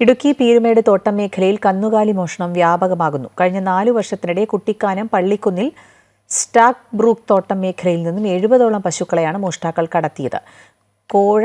ഇടുക്കി പീരുമേട് തോട്ടം മേഖലയിൽ കന്നുകാലി മോഷണം വ്യാപകമാകുന്നു. കഴിഞ്ഞ നാലു വർഷത്തിനിടെ കുട്ടിക്കാനം പള്ളിക്കുന്നിൽ സ്റ്റാക്ക് ബ്രൂക്ക് തോട്ടം മേഖലയിൽ നിന്നും എഴുപതോളം പശുക്കളെയാണ് മോഷ്ടാക്കൾ കടത്തിയത്. കോഴ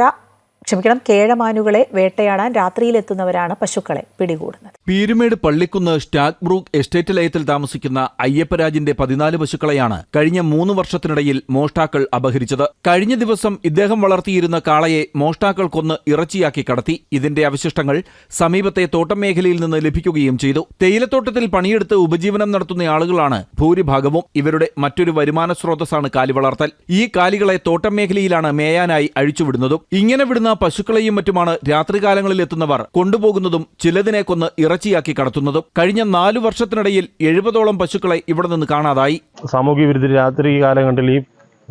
ക്ഷമിക്കണം കേഴമാനുകളെ വേട്ടയാടാൻ രാത്രിയിലെത്തുന്നവരാണ് പശുക്കളെ പിടികൂടുന്നത്. Peermade Pallikunnu stack brook estate ലയത്തിൽ താമസിക്കുന്ന അയ്യപ്പരാജിന്റെ പതിനാല് പശുക്കളെയാണ് കഴിഞ്ഞ മൂന്ന് വർഷത്തിനിടയിൽ മോഷ്ടാക്കൾ അപഹരിച്ചത്. കഴിഞ്ഞ ദിവസം ഇദ്ദേഹം വളർത്തിയിരുന്ന കാളയെ മോഷ്ടാക്കൾ കൊന്ന് ഇറച്ചിയാക്കി കടത്തി. ഇതിന്റെ അവശിഷ്ടങ്ങൾ സമീപത്തെ തോട്ടം മേഖലയിൽ നിന്ന് ലഭിക്കുകയും ചെയ്തു. തേയിലത്തോട്ടത്തിൽ പണിയെടുത്ത് ഉപജീവനം നടത്തുന്ന ആളുകളാണ് ഭൂരിഭാഗവും. ഇവരുടെ മറ്റൊരു വരുമാന സ്രോതസ്സാണ് കാലി വളർത്തൽ. ഈ കാലികളെ തോട്ടം മേഖലയിലാണ് മേയാനായി അഴിച്ചുവിടുന്നതും. ഇങ്ങനെ വിടുന്ന പശുക്കളെയും മറ്റുമാണ് രാത്രികാലങ്ങളിൽ എത്തുന്നവർ കൊണ്ടുപോകുന്നതും ചിലതിനെ കൊന്ന് ഇറച്ചിയാക്കി കടത്തുന്നതും. കഴിഞ്ഞ നാലു വർഷത്തിനിടയിൽ എഴുപതോളം പശുക്കളെ ഇവിടെ നിന്ന് കാണാതായി. സാമൂഹ്യ വിരുദ്ധ രാത്രി കാലഘട്ടത്തിൽ ഈ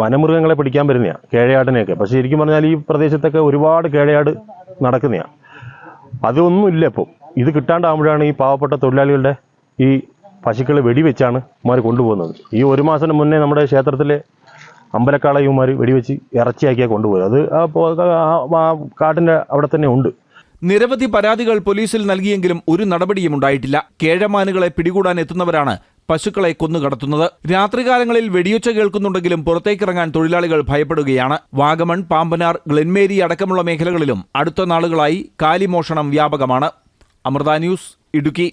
വനമൃഗങ്ങളെ പിടിക്കാൻ വരുന്നതാണ് കേഴയാടിനെയൊക്കെ പക്ഷേ ശരിക്കും പറഞ്ഞാൽ ഈ പ്രദേശത്തൊക്കെ ഒരുപാട് കേഴയാട് നടക്കുന്നതാണ് അതൊന്നും ഇല്ല ഇപ്പോൾ ഇത് കിട്ടാണ്ടാകുമ്പോഴാണ് ഈ പാവപ്പെട്ട തൊഴിലാളികളുടെ ഈ പശുക്കളെ വെടിവെച്ചാണ് മാറി കൊണ്ടുപോകുന്നത്. ഈ ഒരു മാസം മുന്നേ നമ്മുടെ ക്ഷേത്രത്തിലെ അമ്പലക്കാള ഇവന്മാർ വെടിവെച്ച് ഇറച്ചിയാക്കിയാൽ കൊണ്ടുപോയത്. അത് ആ കാട്ടിന്റെ അവിടെ തന്നെ ഉണ്ട്. നിരവധി പരാതികൾ പോലീസിൽ നൽകിയെങ്കിലും ഒരു നടപടിയും ഉണ്ടായിട്ടില്ല. കേഴമാനുകളെ പിടികൂടാൻ എത്തുന്നവരാണ് പശുക്കളെ കൊന്നുകടത്തുന്നത്. രാത്രികാലങ്ങളിൽ വെടിയൊച്ച കേൾക്കുന്നുണ്ടെങ്കിലും പുറത്തേക്കിറങ്ങാൻ തൊഴിലാളികൾ ഭയപ്പെടുകയാണ്. വാഗമൺ പാമ്പനാർ ഗ്ലെൻമേരി അടക്കമുള്ള മേഖലകളിലും അടുത്ത നാളുകളായി കാലിമോഷണം വ്യാപകമാണ്. അമൃത ന്യൂസ് ഇടുക്കി.